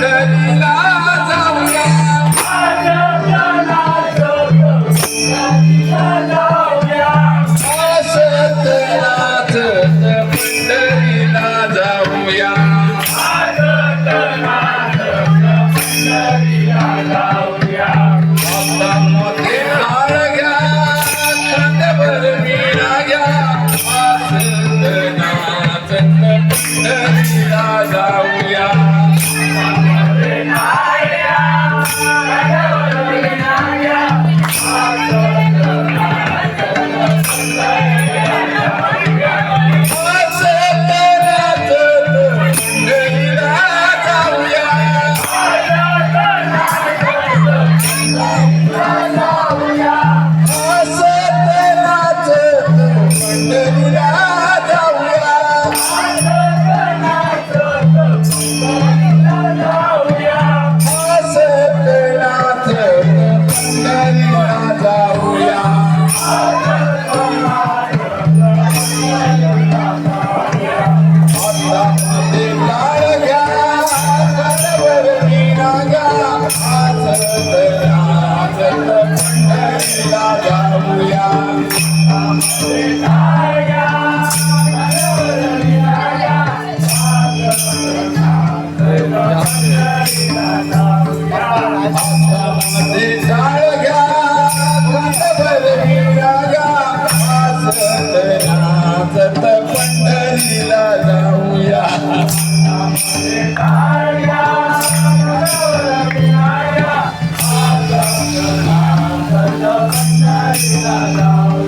la पंढरीला जाऊया estrada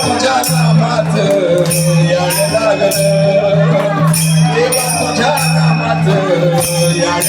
तुझ्या नामात याड लागल देवा तुझ्या नामात याड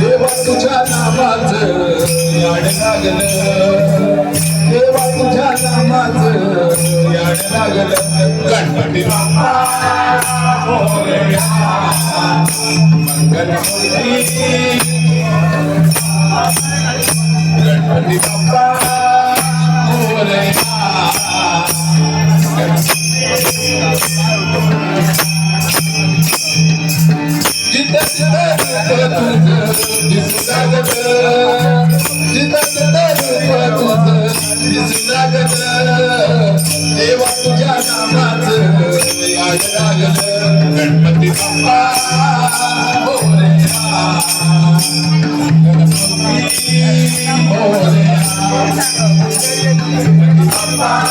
देवा तुझ्या गणपती गणपती बाप्पा. मोरया. जिथं जिथं रूप लागलं Hallelujah.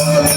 Hallelujah.